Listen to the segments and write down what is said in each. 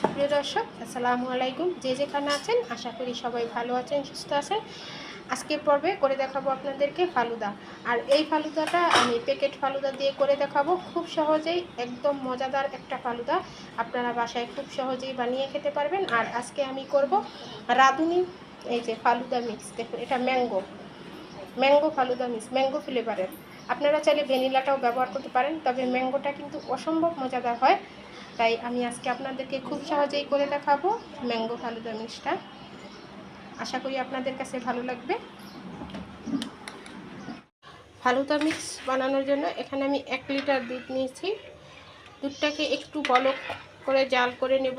সুপ্রিয় দর্শক, আসসালামু আলাইকুম। যে যেখানে আছেন, আশা করি সবাই ভালো আছেন, সুস্থ আছেন। আজকের পর্বে করে দেখাবো আপনাদেরকে ফালুদা। আর এই ফালুদাটা আমি প্যাকেট ফালুদা দিয়ে করে দেখাবো। খুব সহজেই, একদম মজাদার একটা ফালুদা আপনারা বাসায় খুব সহজেই বানিয়ে খেতে পারবেন। আর আজকে আমি করব রাঁধুনি, এই যে ফালুদা মিক্স দেখুন, এটা mango mango falooda mix mango ফ্লেভারের আপনারা চাইলে ভ্যানিলাটাও ব্যবহার করতে পারেন, তবে ম্যাঙ্গোটা কিন্তু অসম্ভব মজাদার হয়। তাই আমি আজকে আপনাদেরকে খুব সহজেই করে দেখাবো ম্যাঙ্গো ফালুদা মিক্সটা আশা করি আপনাদের কাছে ভালো লাগবে। ফালুদা মিক্স বানানোর জন্য এখানে আমি এক লিটার দুধ নিয়েছি। দুধটাকে একটু বলক করে জাল করে নেব।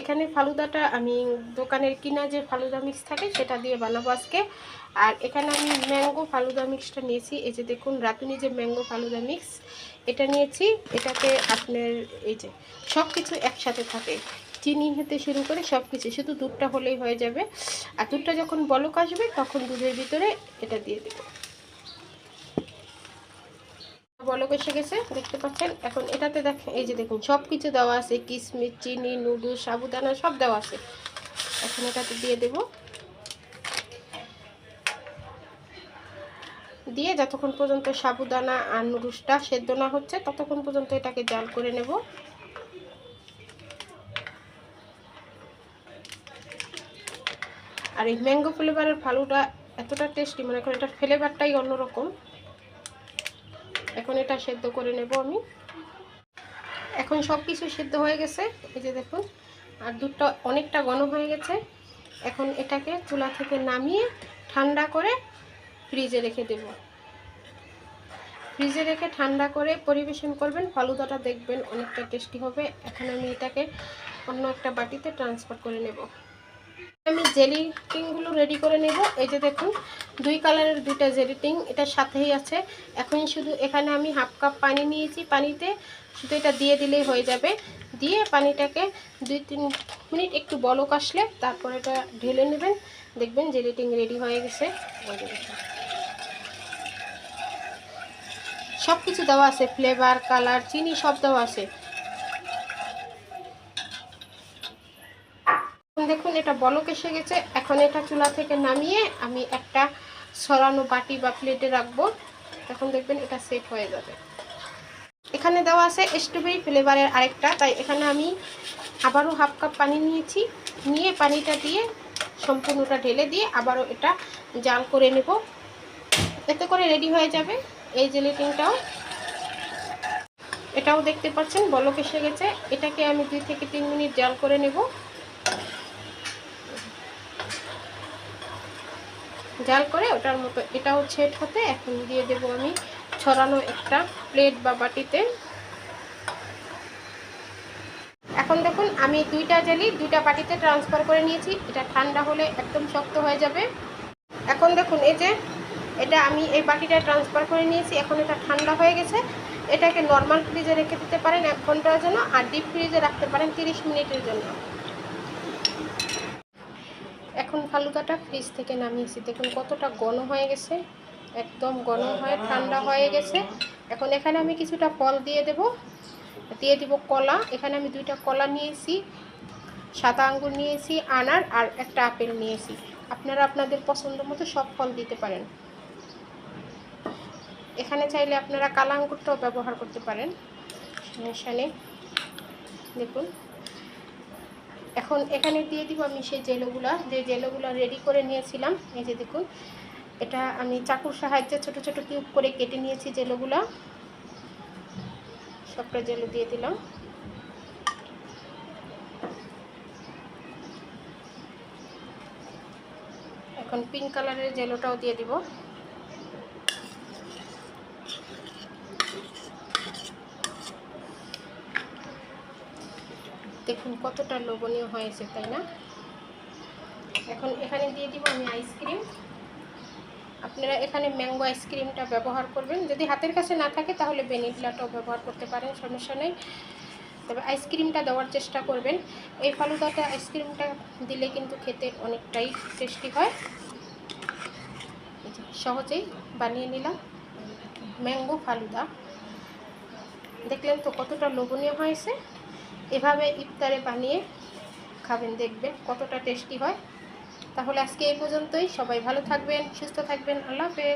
এখানে ফালুদাটা আমি দোকানের কিনা যে ফালুদা মিক্স থাকে, সেটা দিয়ে বানাবো আজকে। আর এখানে আমি ম্যাঙ্গো ফালুদা মিক্সটা নিয়েছি। এই যে দেখুন রাতুনি যে ম্যাঙ্গো ফালুদা মিক্স এটা নিয়েছি। এটাতে আপনার এই যে সব কিছু একসাথে থাকে। চিনি হতে শুরু করে সব কিছু শুধু দুধটা হলেই হয়ে যাবে। আর দুধটা যখন বলক আসবে, তখন দুধের ভিতরে এটা দিয়ে দেবো। বলক এসে গেছে, দেখতে পাচ্ছেন? এখন এটাতে দেখেন, এই যে দেখুন সব কিছু দেওয়া আছে কিশমিশ চিনি, নুডলস, সাবুদানা, সব দেওয়া আছে। এখন এটাতে দিয়ে দেব। দিয়ে যতক্ষণ পর্যন্ত সাবুদানা আর নুডলসটা সেদ্ধ না হচ্ছে, ততক্ষণ পর্যন্ত এটাকে জাল করে নেব। আর এই ম্যাঙ্গো ফ্লেভারের ফালুটা এতটা টেস্টি, মনে করেন এটার ফ্লেভারটাই অন্যরকম। এখন এটা সেদ্ধ করে নেব আমি। এখন সব কিছু সেদ্ধ হয়ে গেছে, এই যে দেখুন। আর দুধটা অনেকটা ঘন হয়ে গেছে। এখন এটাকে চুলা থেকে নামিয়ে ঠান্ডা করে ফ্রিজে রেখে দেব। ফ্রিজে রেখে ঠান্ডা করে পরিবেশন করবেন, ফালুদাটা দেখবেন অনেকটা টেস্টি হবে। এখন আমি এটাকে অন্য একটা বাটিতে ট্রান্সফার করে নেব। আমি জেলি টিংগুলো রেডি করে নেব। এই যে দেখুন দুই কালারের দুইটা জেলি এটা সাথেই আছে। এখন শুধু এখানে আমি হাফ কাপ পানি নিয়েছি, পানিতে শুধু এটা দিয়ে দিলেই হয়ে যাবে। দিয়ে পানিটাকে দুই তিন মিনিট একটু বলক আসলে তারপর এটা ঢেলে নেবেন। দেখবেন জেলি টিং রেডি হয়ে গেছে। সব কিছু দেওয়া আছে, ফ্লেভার, কালার, চিনি সব দেওয়া আছে। দেখুন, এটা বলক এসে গেছে। এখন এটা চুলা থেকে নামিয়ে আমি একটা সরানো বাটি বা প্লেটে রাখব। তখন দেখবেন এটা সেট হয়ে যাবে। এখানে দেওয়া আছে স্ট্রবেরি ফ্লেভারের আরেকটা। তাই এখানে আমি আবারও হাফ কাপ পানি নিয়েছি। নিয়ে পানিটা দিয়ে সম্পূর্ণটা ঢেলে দিয়ে আবারও এটা জাল করে নেব। এতে করে রেডি হয়ে যাবে এই জেলেটিংটাও এটাও দেখতে পাচ্ছেন, বলক এসে গেছে। এটাকে আমি দুই থেকে তিন মিনিট জাল করে নেব। জাল করে ওটার মতো এটাও ছেট হতে এখন দিয়ে দেব আমি ছড়ানো একটা প্লেট বা বাটিতে। এখন দেখুন, আমি দুইটা জেলি দুইটা বাটিতে ট্রান্সফার করে নিয়েছি। এটা ঠান্ডা হলে একদম শক্ত হয়ে যাবে। এখন দেখুন, এই যে এটা আমি এই বাটিটা ট্রান্সফার করে নিয়েছি, এখন এটা ঠান্ডা হয়ে গেছে। এটাকে নর্মাল ফ্রিজে রেখে দিতে পারেন এক ঘণ্টার জন্য আর ডিপ ফ্রিজে রাখতে পারেন তিরিশ মিনিটের জন্য। এখন ফালুদাটা ফ্রিজ থেকে নামিয়েছি দেখুন কতটা ঘন হয়ে গেছে, একদম ঘন হয়ে, ঠান্ডা হয়ে গেছে। এখন এখানে আমি কিছুটা ফল দিয়ে দেব, দিয়ে দিব কলা। এখানে আমি দুইটা কলা নিয়েছি, সাদা আঙ্গুর নিয়েছি, আনার আর একটা আপেল নিয়েছি। আপনারা আপনাদের পছন্দ মতো সব ফল দিতে পারেন। এখানে চাইলে আপনারা কালা আঙ্গুরটাও ব্যবহার করতে পারেন। সমস্যা নেই। দেখুন। এখন এখানে দিয়ে দিব আমি সেই জেলোগুলা, যে জেলোগুলো রেডি করে নিয়েছিলাম, এই যে দেখুন, এটা আমি চাকুর সাহায্যে ছোট ছোট কিউব করে কেটে নিয়েছি জেলোগুলা। সবটা জেলো দিয়ে দিলাম। এখন পিঙ্ক কালারের জেলোটাও দিয়ে দিব। দেখুন কতটা লোভনীয় হয়েছে, তাই না? এখন এখানে দিয়ে দিব আমি আইসক্রিম আপনারা এখানে ম্যাঙ্গো আইসক্রিমটা ব্যবহার করবেন। যদি হাতের কাছে না থাকে, তাহলে ভ্যানিলাটাও ব্যবহার করতে পারেন, সমস্যা নেই। তবে আইসক্রিমটা দেওয়ার চেষ্টা করবেন। এই ফালুদাটা আইসক্রিমটা দিলে কিন্তু খেতে অনেকটাই টেস্টি হয়। সহজেই বানিয়ে নিলাম ম্যাঙ্গো ফালুদা। দেখলেন তো কতটা লোভনীয় হয়েছে। এভাবে ইফতারে বানিয়ে খাবেন, দেখবেন কতটা টেস্টি হয়। তাহলে আজকে এই পর্যন্তই। সবাই ভালো থাকবেন, সুস্থ থাকবেন। আল্লাহ হাফেজ।